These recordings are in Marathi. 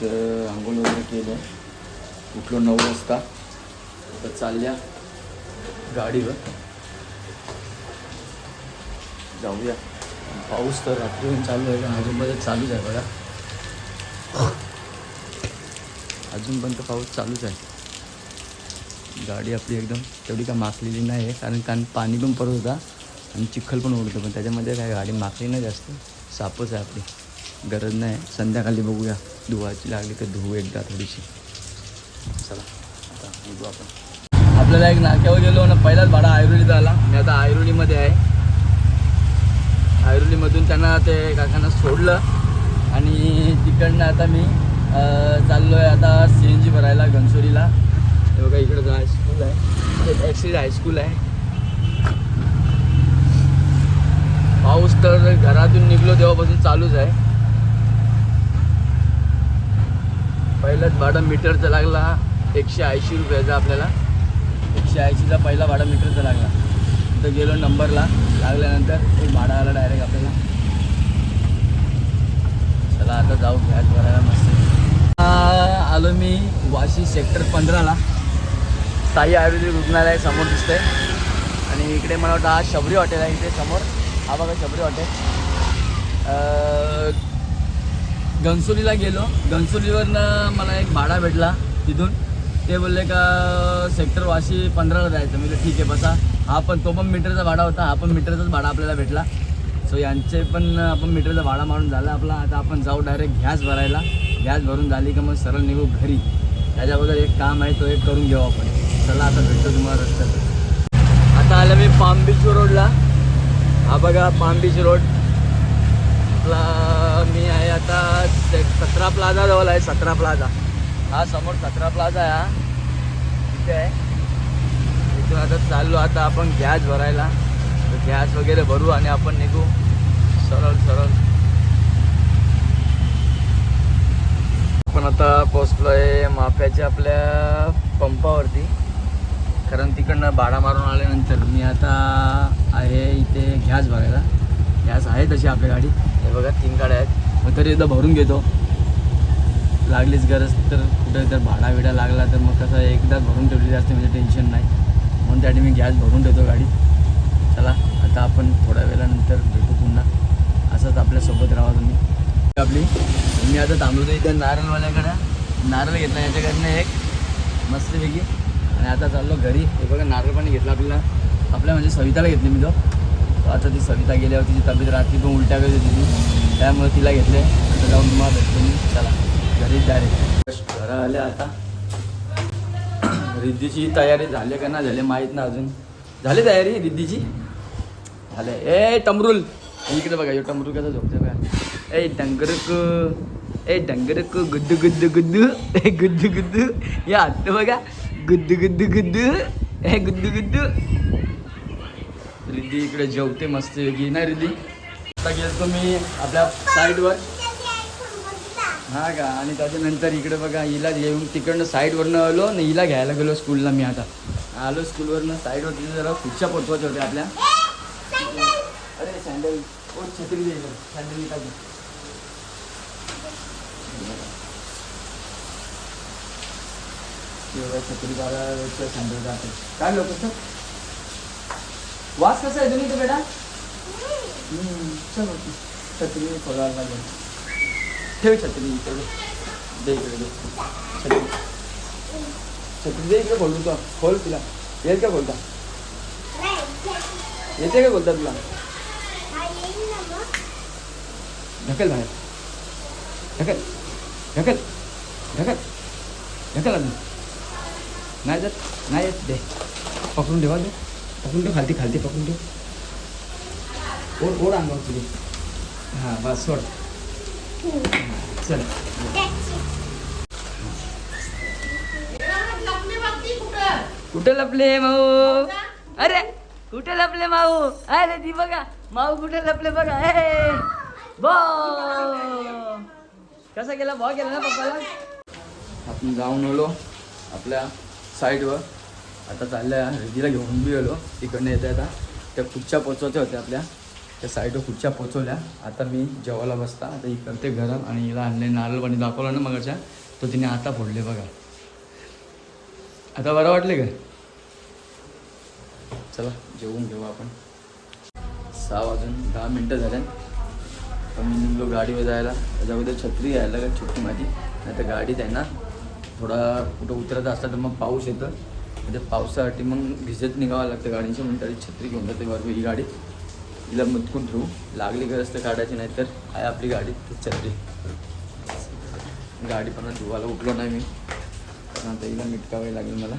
तर आंघोळ वगैरे केलं. उठलो नऊ वाजता. तर चालल्या गाडीवर. जाऊया. पाऊस तर रात्रीहून चालू आहे पण अजूनपर्यंत चालूच आहे बघा. अजूनपर्यंत पाऊस चालूच आहे. गाडी आपली एकदम तेवढी काय माखलेली नाही आहे कारण कारण पाणी पण पडत होता आणि चिखल पण उडतं पण त्याच्यामध्ये काय गाडी माखली नाही जास्त. सापच आहे आपली. गरज नाही. संध्याकाळी बघूया. धुवायची लागली तर धुवू एकदा थोडीशी. चला आता निघू आपण. आपल्याला एक नाक्यावर गेलो ना पहिलाच भाडा आयरोलीचा आला. मी आता आयरोलीमध्ये आहे. आयरोलीमधून त्यांना ते काकांना सोडलं. आणि तिकडनं आता मी चाललो आहे आता सी एन जी भरायला घनसोलीला. हे बघा इकडं हायस्कूल आहे. ॲक्सिड हायस्कूल आहे. पाऊस तर घरातून निघलो तेव्हापासून चालूच आहे. पहिलाच भाडं मीटरचा लागला. एकशे ऐंशी रुपयाचा आपल्याला. एकशे ऐंशीचा पहिला भाडा मीटरचा लागला. तिथं गेलो नंबरला. लागल्यानंतर एक भाडा आला डायरेक्ट आपल्याला. चला आता जाऊ. गॅस भरायला मस्त आलो मी वाशी सेक्टर पंधराला. साई आयुर्वेदिक रुग्णालय समोर दिसतंय. आणि इकडे मला वाटतं हा शबरी हॉटेल आहे इथे समोर. हा बघा शबरी हॉटेल. घनसुलीला गेलो. घनसुलीवरनं मला एक भाडा भेटला तिथून. ते बोलले का सेक्टर वाशी पंधराला जायचं. म्हणजे ठीक आहे बसा. हा पण तो पण मीटरचा भाडा होता. हा पण मीटरचाच भाडा आपल्याला भेटला. सो यांचे पण आपण मीटरचा भाडा मारून झाला आपला. आता आपण जाऊ डायरेक्ट गॅस भरायला. गॅस भरून झाली का मग सरळ निघू घरी. त्याच्याबद्दल एक काम आहे तो एक करून घेऊ आपण. चला आता भेटतो तुम्हाला रस्त्यात आता आलं मी पाम बीच रोडला. हा बघा पाम बीच रोड. आपला मी आहे आता सतरा प्लाझा जवळ आहे सतरा प्लाझा. हा समोर सतरा प्लाझा आहे हा. तिथे आहे. इथून आता चाललो आता आपण गॅस भरायला. तर गॅस वगैरे भरू आणि आपण निघू. सरळ सरळ. आपण आता पोचलो आहे माफ्याच्या आपल्या पंपावरती. कारण तिकडनं भाडा मारून आल्यानंतर मी आता आहे इथे गॅस भरायला. गॅस आहे तशी आपली गाडी. हे बघा तीन गाड्या आहेत. मग तरी एकदा भरून घेतो. लागलीच गरज तर कुठे जर भाडा बिडा लागला तर मग कसं एकदा भरून ठेवली असते म्हणजे टेन्शन नाही. म्हणून त्यासाठी मी गॅस भरून ठेवतो गाडी. चला आता आपण थोड्या वेळानंतर भेटू पुन्हा. असंच आपल्यासोबत राहा तुम्ही. आपली मी आता थांबलो इथं नारळवाल्याकडं. नारळ घेतला याच्याकडनं एक. मस्तपैकी. आणि आता चाललो घरी. हे बघा नारळ पण घेतला आपल्याला. आपल्या म्हणजे सविताला घेतली मी तो. आता ती सविता गेल्यावर तिची तब्येत रात्री पण उलट्या करत होती ती. त्यामुळे तिला घेतले आता जाऊन तुम्हाला भेटतो मी चला घरी डायरेक्ट घरं आल्या आता. रिद्धीची तयारी झाली का ना झाली माहीत ना अजून. झाली तयारी रिद्धीची? झाले. ए टमरुल. इकडे बघा यो टमरुल कसा झोपते बघा. ए डंगरक. ए डंगरक गुद्दू गुद्दू गुद्दू. ए गुद्दू गुद्द. या आत्ता बघा. गुद्दू गुद्दू गुद्दू. ए गुद्दू गुद्दू. रिद्धी इकडे जेवते मस्त की नाही रिद्धी? आता गेलो मी आपल्या साईडवर. हा का? आणि त्याच्यानंतर इकडे बघा हिला येऊन तिकडनं साईडवरनं आलो आणि हिला घ्यायला गेलो स्कूलला मी आता. आलो स्कूलवरनं साईडवर तिथे जरा खुर्च्या पोचवायच्या होत्या आपल्या. अरे सँडल ओ छत्री दे सँडल निकाल छत्री बारा सँडल जाते काय लोक सर? वास कसा आहे तुम्ही तो बेटा? चल छत्री. पगार लागेल. ठेव छत्री इकडे. दे इकडे दे. छत्री. छत्री दे इकडे खोलू खोल तिला. येईल का बोलता येते का बोलता तुला? ढकल बाहेर. ढकल. ढकल. ढकल. ढकल अजून. नाही जात. नाही येत. दे. पकडून ठेवा दे. पकडून ठेव खालती खालती पकडून ठेव. ओढ ओढ अंगावर तुझी. हां बस सोड. चल. कुठे लपले माऊ? अरे कुठे लपले माऊ? अरे ती बघा. माऊ कुठे लपले बघा. हे बो. कसा गेला? भाव गेला ना पप्पाला? आपण जाऊन आलो आपल्या साईडवर आता चालल्या रिधीला घेऊन बी आलो. तिकडनं येता येता त्या खुर्च्या पोचवायच्या होत्या आपल्या. त्या साईडवर खुर्च्या पोचवल्या. आता मी जेवायला बसता. आता इकडं ते गरम आणि हिला आणले नारळ पाणी दाखवलं ना मगाच्या. तो तिने आता फोडले बघा. आता बरं वाटले का चला जेवून घेऊ आपण. सहा वाजून दहा मिनटं झाल्या तर मी निघलो गाडीवर जायला. त्याच्याबद्दल छत्री यायला का छोटी माझी. नाही तर गाडीत आहे ना थोडा कुठं उतरत असला तर मग पाऊस येतं. म्हणजे पावसासाठी मग भिजत निघावं लागतं गाडीची म्हणून तरी छत्री घेऊन जाते बरोबर ही गाडी. हिला मुतकून ठेवू. लागली गरज तर काढायची नाही तर आहे आपली गाडी छत्री. गाडी पण धुवायला उठलो नाही मी. पण आता हिला मिटकावे लागेल मला.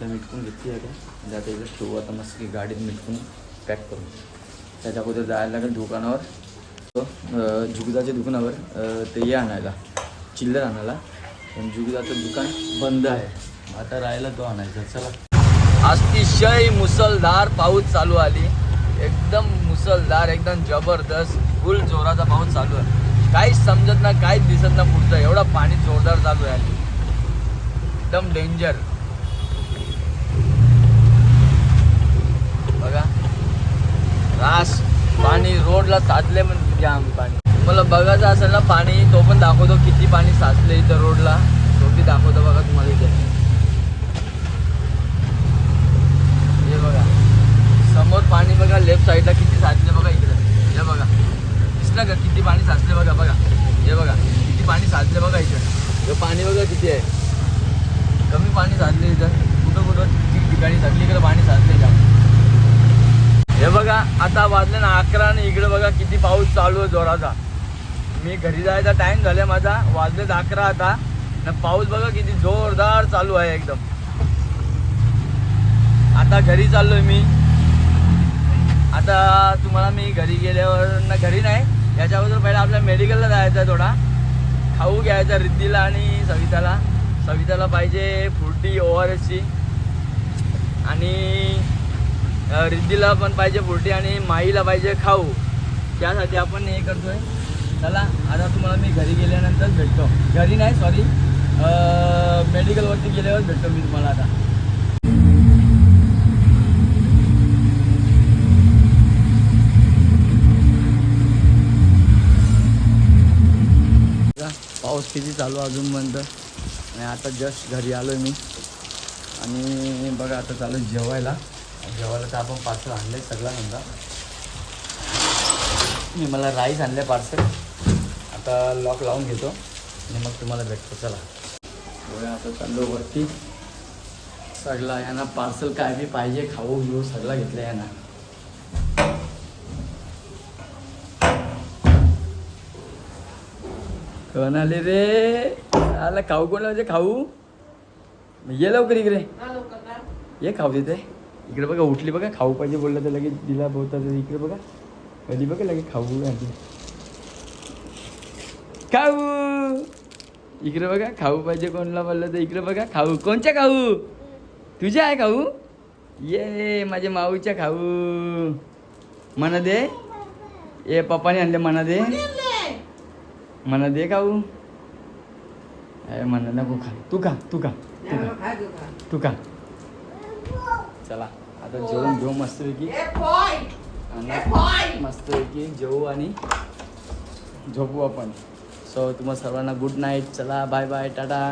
तर मिटकून घेतली आहे का म्हणजे आता इथं ठेवू आता मस्त की गाडीत मिटकून पॅक करून. त्याच्या अगोदर जायला लागेल दुकानावर. झुगदाच्या दुकानावर ते ये आणायला. चिल्लर आणायला. पण जुगदाचं दुकान बंद आहे. आता राहायला तो आणायचा. चला. अतिशय मुसळधार पाऊस चालू आली. एकदम मुसळधार एकदम जबरदस्त फुल जोराचा पाऊस चालू आहे. काहीच समजत ना काहीच दिसत ना पुढचं. एवढा पाणी जोरदार चालू आहे. एकदम डेंजर बघा. रास पाणी रोडला साधले म्हणजे आम्ही पाणी. मला बघायचं असेल ना पाणी तो पण दाखवतो किती पाणी साचले इथं रोडला. तो बी दाखवतो बघा तुम्हाला इथे. हे बघा. समोर पाणी बघा लेफ्ट साईडला किती साचले बघा इकडे. हे बघा. दिसलं का किती पाणी साचले बघा बघा. हे बघा. किती पाणी साचले बघा इकडे हे पाणी बघा किती आहे. कमी पाणी साचले इथं. कुठं कुठं किती ठिकाणी सगळीकडे पाणी साचले जाम. हे बघा आता वाजले ना अकरा आणि इकडे बघा किती पाऊस चालू आहे जोराचा. मी घरी जायचा टाइम झाला माझा. वाजलेत अकरा आता. ना पाऊस बघा किती जोरदार चालू आहे एकदम. आता घरी चाललोय मी. आता तुम्हाला मी घरी गेल्यावर ना घरी नाही याच्या अगोदर पहिला आपल्या मेडिकलला जायचं आहे थोडा. खाऊ घ्यायचा रिद्धीला आणि सविताला. सविताला पाहिजे फुर्टी ओ आर एसची आणि रिद्धीला पण पाहिजे फुर्टी आणि माईला पाहिजे खाऊ. त्यासाठी आपण हे करतोय. चला आता तुम्हाला मी घरी गेल्यानंतर भेटतो. घरी नाही सॉरी मेडिकलवरती गेल्यावर भेटतो मी तुम्हाला आता. पाऊस किती चालू आहे बंद आणि आता जस्ट घरी आलो मी. आणि बघा आता चालू आहे जेवायला. जेवायला तर आपण पार्सल आणलं आहे सगळा समजा मी मला राईस आणले पार्सल आता लॉक लावून घेतो आणि मग तुम्हाला भेटतो. चला. आता चाललो वरती सगळा यांना पार्सल काय बी पाहिजे खाऊ घेऊ सगळा घेतलं यांना. कोण आले रे? आला खाऊ कोण लावते खाऊ. ये लवकर इकडे. ये खाऊ देते इकडे बघा उठली बघा खाऊ पाहिजे बोललं तर लगेच दिला बोलता तर इकडे बघा. कधी बघा लगेच खाऊ आणते खाऊ. इकडे बघा खाऊ पाहिजे कोणला बोललं तर इकडे बघा खाऊ. कोणच्या खाऊ? तुझ्या आहे खाऊ? ये माझ्या माऊच्या खाऊ. म्हणा दे. ए पप्पाने आणले म्हणा दे. म्हणा दे खाऊ. अरे म्हणा नको खा. तू खा तू खा तू खा. तू खा. चला आता जेवण घेऊ मस्तपैकी. मस्तपैकी जेवू आणि झोपू आपण. सो तुम्हाला सर्वांना गुड नाईट चला बाय बाय टाटा.